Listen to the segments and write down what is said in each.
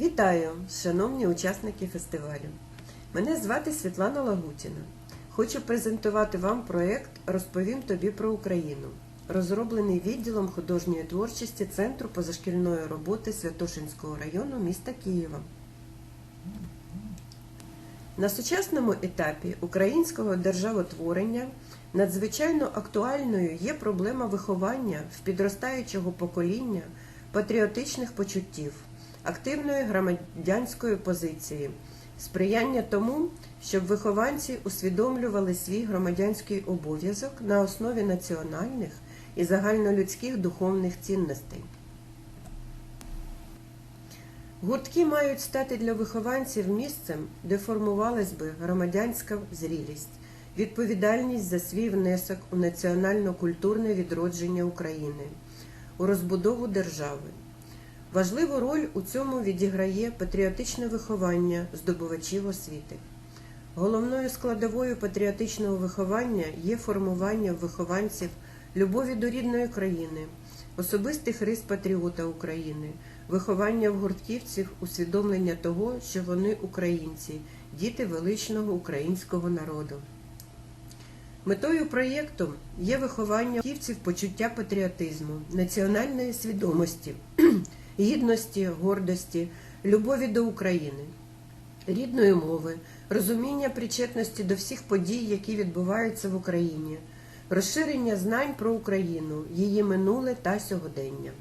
Вітаю, шановні учасники фестивалю. Мене звати Світлана Лагутіна. Хочу презентувати вам проєкт Розповім тобі про Україну, розроблений відділом художньої творчості Центру позашкільної роботи Святошинського району міста Києва. На сучасному етапі українського державотворення надзвичайно актуальною є проблема виховання в підростаючого покоління патріотичних почуттів, активної громадянської позиції, сприяння тому, щоб вихованці усвідомлювали свій громадянський обов'язок на основі національних і загальнолюдських духовних цінностей. Гуртки мають стати для вихованців місцем, де формувалась би громадянська зрілість, відповідальність за свій внесок у національно-культурне відродження України, у розбудову держави. Важливу роль у цьому відіграє патріотичне виховання здобувачів освіти. Головною складовою патріотичного виховання є формування вихованців любові до рідної країни, особистих рис патріота України, виховання в гуртківців, усвідомлення того, що вони українці, діти величного українського народу. Метою проєкту є виховання гуртківців почуття патріотизму, національної свідомості, гідності, гордості, любові до України, рідної мови, розуміння причетності до всіх подій, які відбуваються в Україні, розширення знань про Україну, її минуле та сьогодення.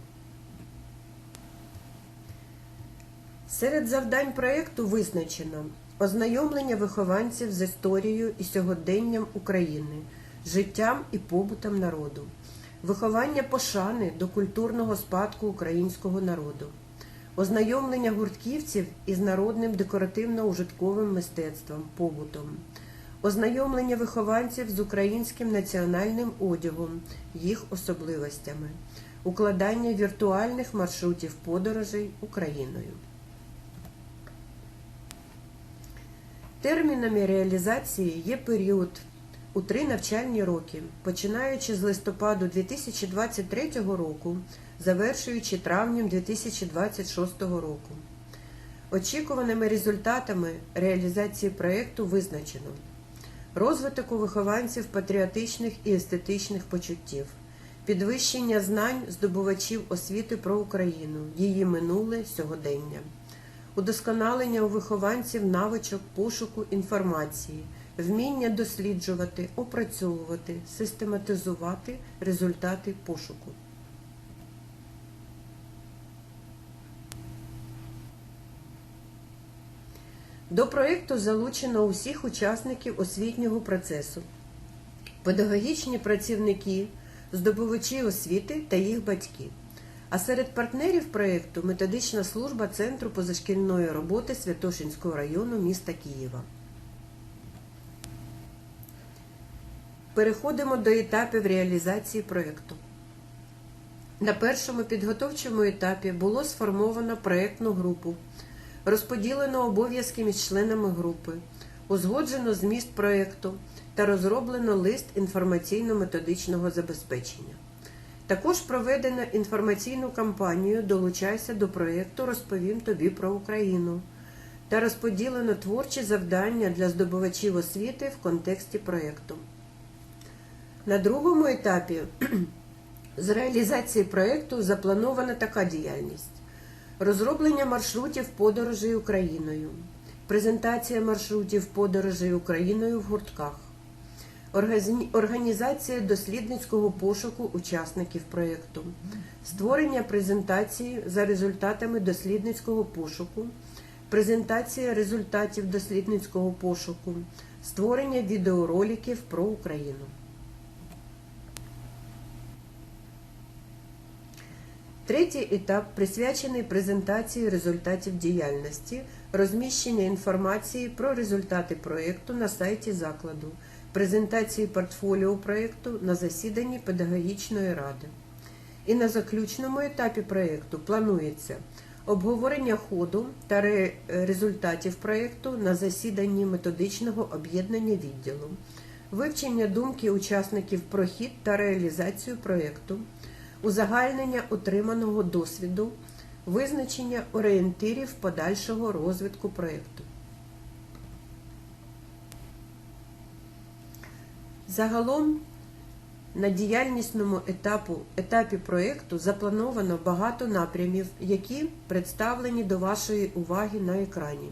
Серед завдань проєкту визначено ознайомлення вихованців з історією і сьогоденням України, життям і побутом народу, виховання пошани до культурного спадку українського народу, ознайомлення гуртківців із народним декоративно-ужитковим мистецтвом, побутом, ознайомлення вихованців з українським національним одягом, їх особливостями, укладання віртуальних маршрутів подорожей Україною. Термінами реалізації є період у три навчальні роки, починаючи з листопаду 2023 року, завершуючи травнем 2026 року. Очікуваними результатами реалізації проєкту визначено розвиток у вихованців патріотичних і естетичних почуттів, підвищення знань здобувачів освіти про Україну, її минуле сьогодення удосконалення у вихованців навичок пошуку інформації, вміння досліджувати, опрацьовувати, систематизувати результати пошуку. До проєкту залучено усіх учасників освітнього процесу, педагогічні працівники, здобувачі освіти та їх батьки. А серед партнерів проєкту методична служба Центру позашкільної роботи Святошинського району міста Києва. Переходимо до етапів реалізації проєкту. На першому підготовчому етапі було сформовано проєктну групу, розподілено обов'язки між членами групи, узгоджено зміст проєкту та розроблено лист інформаційно-методичного забезпечення. Також проведено інформаційну кампанію Долучайся до проєкту Розповім тобі про Україну та розподілено творчі завдання для здобувачів освіти в контексті проєкту. На другому етапі з реалізації проєкту запланована така діяльність: розроблення маршрутів подорожей Україною, презентація маршрутів подорожей Україною в гуртках. Організація дослідницького пошуку учасників проєкту, створення презентації за результатами дослідницького пошуку, презентація результатів дослідницького пошуку, створення відеороликів про Україну. Третій етап присвячений презентації результатів діяльності, розміщення інформації про результати проєкту на сайті закладу презентації портфоліо проєкту на засіданні педагогічної ради. І на заключному етапі проєкту планується обговорення ходу та результатів проєкту на засіданні методичного об'єднання відділу, вивчення думки учасників про хід та реалізацію проєкту, узагальнення отриманого досвіду, визначення орієнтирів подальшого розвитку проєкту. Загалом на діяльнісному етапу, етапі проєкту заплановано багато напрямів, які представлені до вашої уваги на екрані.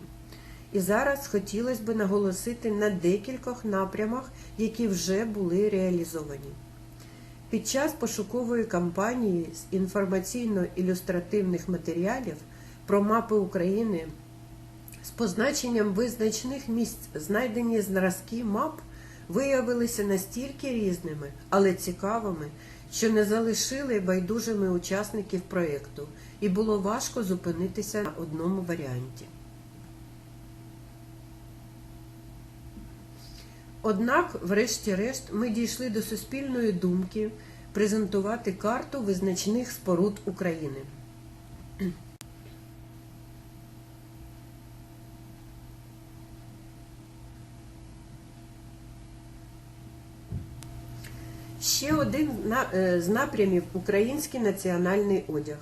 І зараз хотілося б наголосити на декількох напрямах, які вже були реалізовані. Під час пошукової кампанії з інформаційно-ілюстративних матеріалів про мапи України з позначенням визначних місць знайдені зразки мап виявилися настільки різними, але цікавими, що не залишили байдужими учасників проєкту, і було важко зупинитися на одному варіанті. Однак, врешті-решт, ми дійшли до суспільної думки презентувати карту визначних споруд України. Ще один е, з напрямів український національний одяг.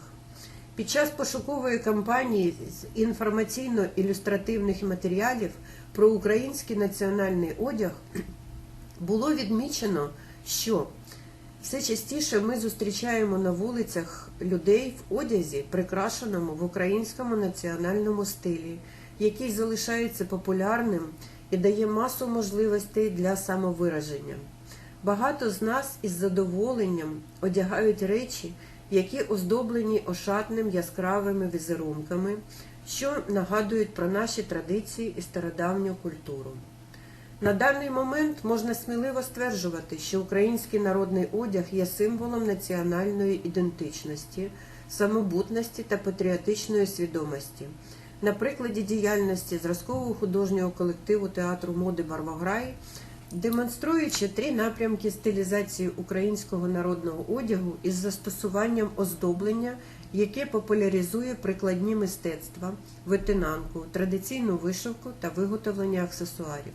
Під час пошукової кампанії з інформаційно-ілюстративних матеріалів про український національний одяг було відмічено, що все частіше ми зустрічаємо на вулицях людей в одязі, прикрашеному в українському національному стилі, який залишається популярним і дає масу можливостей для самовираження. Багато з нас із задоволенням одягають речі, які оздоблені ошатним яскравими візерунками, що нагадують про наші традиції і стародавню культуру. На даний момент можна сміливо стверджувати, що український народний одяг є символом національної ідентичності, самобутності та патріотичної свідомості. На прикладі діяльності зразкового художнього колективу театру моди Барвограй, демонструючи три напрямки стилізації українського народного одягу із застосуванням оздоблення, яке популяризує прикладні мистецтва, витинанку, традиційну вишивку та виготовлення аксесуарів.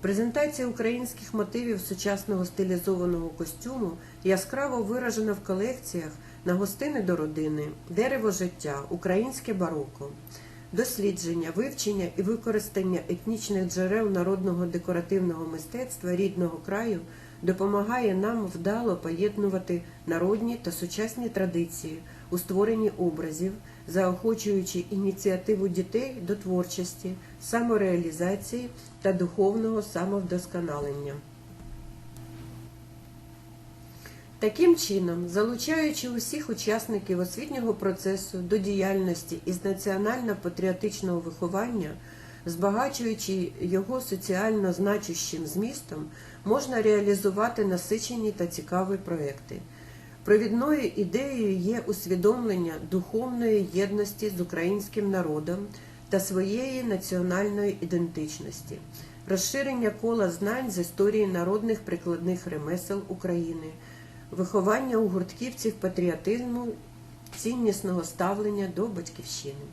Презентація українських мотивів сучасного стилізованого костюму яскраво виражена в колекціях на гостини до родини, дерево життя, українське бароко. Дослідження, вивчення і використання етнічних джерел народного декоративного мистецтва рідного краю допомагає нам вдало поєднувати народні та сучасні традиції у створенні образів, заохочуючи ініціативу дітей до творчості, самореалізації та духовного самовдосконалення. Таким чином, залучаючи усіх учасників освітнього процесу до діяльності із національно-патріотичного виховання, збагачуючи його соціально значущим змістом, можна реалізувати насичені та цікаві проекти. Провідною ідеєю є усвідомлення духовної єдності з українським народом та своєї національної ідентичності, розширення кола знань з історії народних прикладних ремесел України, виховання у гуртківців патріотизму, ціннісного ставлення до батьківщини.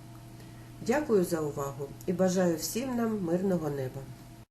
Дякую за увагу і бажаю всім нам мирного неба.